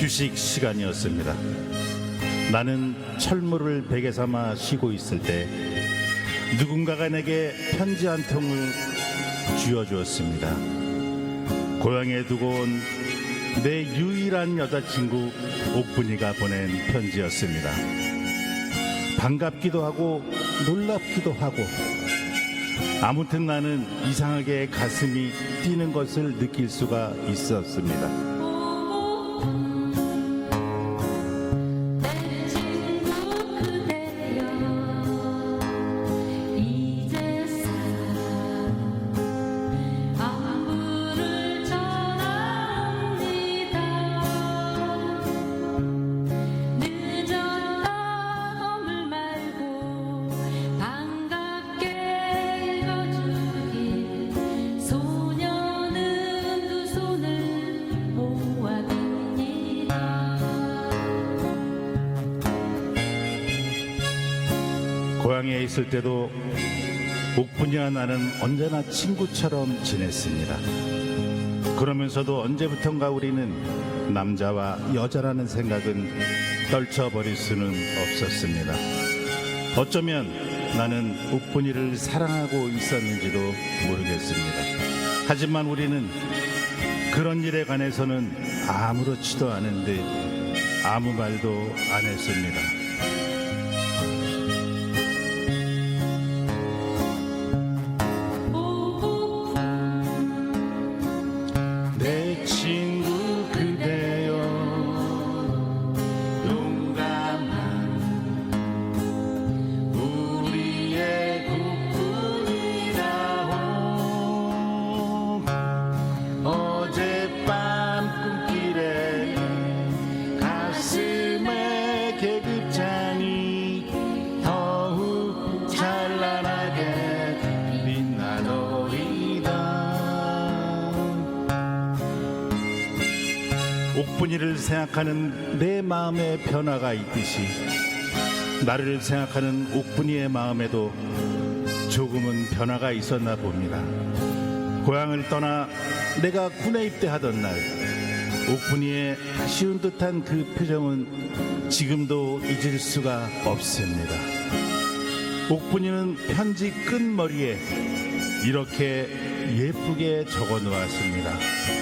휴식 시간이었습니다. 나는 철물을 베개 삼아 쉬고 있을 때 누군가가 내게 편지 한 통을 쥐어주었습니다. 고향에 두고 온 내 유일한 여자친구 옥분이가 보낸 편지였습니다. 반갑기도 하고 놀랍기도 하고 아무튼 나는 이상하게 가슴이 뛰는 것을 느낄 수가 있었습니다. 있을 때도 옥분이와 나는 언제나 친구처럼 지냈습니다. 그러면서도 언제부턴가 우리는 남자와 여자라는 생각은 떨쳐버릴 수는 없었습니다. 어쩌면 나는 옥분이를 사랑하고 있었는지도 모르겠습니다. 하지만 우리는 그런 일에 관해서는 아무렇지도 않은 듯 아무 말도 안 했습니다. 옥분이를 생각하는 내 마음에 변화가 있듯이 나를 생각하는 옥분이의 마음에도 조금은 변화가 있었나 봅니다. 고향을 떠나 내가 군에 입대하던 날 옥분이의 아쉬운 듯한 그 표정은 지금도 잊을 수가 없습니다. 옥분이는 편지 끝머리에 이렇게 예쁘게 적어 놓았습니다.